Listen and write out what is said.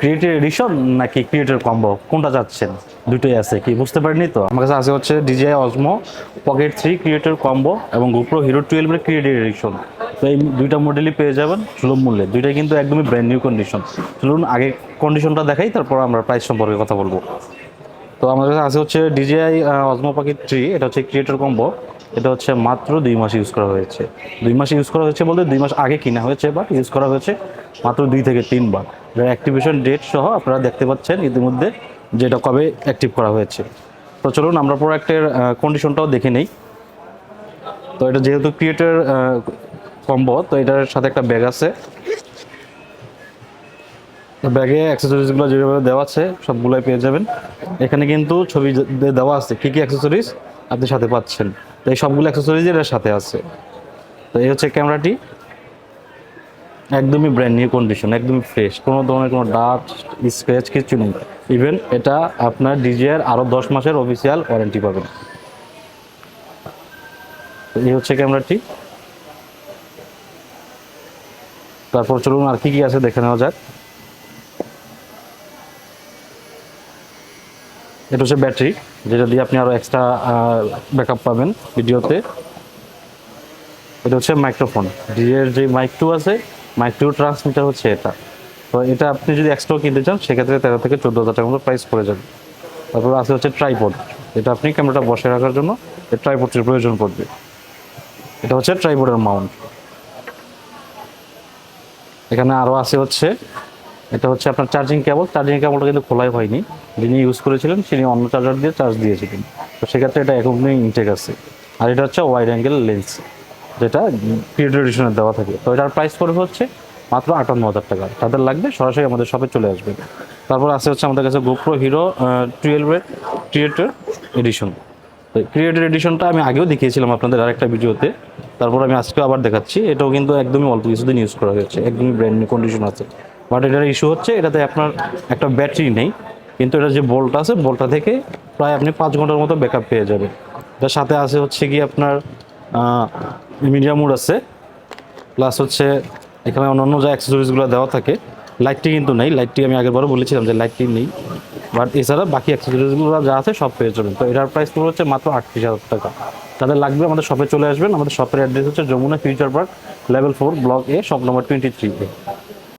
ক্রিয়েটের addition নাকি ক্রিয়েটের combo কোনটা চাচ্ছেন দুটোই আছে কি? বুঝতে পারিনি তো? আমার কাছে আছে হচ্ছে ডিজিআই অজমো পকেট থ্রি ক্রিয়েটের কম্বো এবং গোপ্রো হিরো টুয়েলভের ক্রিয়েটের এডিশন তো এই দুইটা মডেলই পেয়ে যাবেন সুলভ মূল্যে। দুইটাই কিন্তু একদমই ব্র্যান্ড নিউ কন্ডিশন চলুন আগে কন্ডিশনটা দেখাই, তারপর আমরা প্রাইস সম্পর্কে কথা বলব। তো আমাদের কাছে আছে হচ্ছে ডিজিআই অজমো পকেট থ্রি এটা হচ্ছে ক্রিয়েটর কম্বো এটা হচ্ছে মাত্র দুই মাস ইউজ করা হয়েছে। দুই মাস ইউজ করা হয়েছে বলতে দুই মাস আগে কিনা হয়েছে বাট ইউজ করা হয়েছে মাত্র দুই থেকে তিনবার। যার অ্যাক্টিভেশন ডেট সহ আপনারা দেখতে পাচ্ছেন ইতিমধ্যে যে এটা কবে অ্যাক্টিভ করা হয়েছে। তো চলুন, আমরা প্রোডাক্টের কন্ডিশনটাও দেখে নেই। তো এটা যেহেতু ক্রিয়েটর কম্বো তো এটার সাথে একটা ব্যাগ আছে। ব্যাগে অ্যাক্সেসরিজগুলো যেভাবে দেওয়া আছে, সবগুলোই পেয়ে যাবেন। এখানে কিন্তু ছবি দেওয়া আছে কী কী অ্যাক্সেসরিজ আপনি সাথে পাচ্ছেন। তো এই সবগুলো অ্যাক্সেসরিজ এর সাথে আছে। তো এই হচ্ছে ক্যামেরাটি। একদমই ব্র্যান্ড নিউ কন্ডিশন একদমই ফ্রেশ কোনো ধরনের কোনো ডাস্ট স্ক্র্যাচ কিছু নেই। ইভেন এটা আপনার ডিজিআর আরও দশ মাসের অফিসিয়াল ওয়ারেন্টি পাবেন। এই হচ্ছে ক্যামেরাটি তারপর চলুন আর কি কি আছে দেখে নেওয়া যাক। এটা হচ্ছে ব্যাটারি যেটা দিয়ে আপনি আরও এক্সট্রা ব্যাকআপ পাবেন ভিডিওতে এটা হচ্ছে মাইক্রোফোন ডিজের যে মাইক টু আছে মাইক টু ট্রান্সমিটার হচ্ছে এটা। তো এটা আপনি যদি এক্সট্রা কিনতে চান, সেক্ষেত্রে তেরো থেকে চোদ্দ হাজার টাকার মতো প্রাইস পড়ে যাবে। তারপর আছে হচ্ছে ট্রাইপড এটা আপনি ক্যামেরাটা বসে রাখার জন্য এই ট্রাইপডটির প্রয়োজন পড়বে। এটা হচ্ছে ট্রাইপডের মাউন্ট এখানে আরও আছে হচ্ছে, এটা হচ্ছে আপনার চার্জিং কেবল চার্জিং কেবলটা কিন্তু খোলাই হয়নি। যিনি ইউজ করেছিলেন, তিনি অন্য চার্জার দিয়ে চার্জ দিয়েছিলেন। তো সেক্ষেত্রে এটা এখনই ইনটেক আছে। আর এটা হচ্ছে ওয়াইড অ্যাঙ্গেল লেন্স যেটা ক্রিয়েটর এডিশনে দেওয়া থাকে। তো এটার প্রাইস পড়বে হচ্ছে মাত্র আটান্ন হাজার টাকা। তাদের লাগবে, সরাসরি আমাদের শপে চলে আসবে। তারপর আছে হচ্ছে আমাদের কাছে গোপ্রো হিরো টুয়েলভের ক্রিয়েটর এডিশন তো ক্রিয়েটর এডিশনটা আমি আগেও দেখিয়েছিলাম আপনাদের আরেকটা ভিডিওতে। তারপর আমি আজকে আবার দেখাচ্ছি। এটাও কিন্তু একদমই অল্প কিছুদিন ইউজ করা হয়েছে। একদমই ব্র্যান্ড নিউ কন্ডিশন আছে। বাট এটার ইস্যু হচ্ছে, এটাতে আপনার একটা ব্যাটারি নেই। কিন্তু এটা যে বোল্টটা আছে বোল্টটা থেকে প্রায় আপনি পাঁচ ঘণ্টার মতো ব্যাকআপ পেয়ে যাবেন। এটার সাথে আছে হচ্ছে কি আপনার মিডিয়া মোড আছে। প্লাস হচ্ছে এখানে অন্যান্য যা অ্যাক্সেসরিজগুলো দেওয়া থাকে লাইটটি কিন্তু নেই। লাইটটি আমি আগেরবারও বলেছিলাম যে লাইটটি নেই। বাট এছাড়া বাকি অ্যাক্সেসরিজগুলো যা আছে সব পেয়ে যাবেন। তো এটার প্রাইস পুরো হচ্ছে মাত্র আটত্রিশ হাজার টাকা। তাদের লাগবে আমাদের শপে চলে আসবেন। আমাদের শপের অ্যাড্রেস হচ্ছে Jamuna future park level four block A shop number twenty three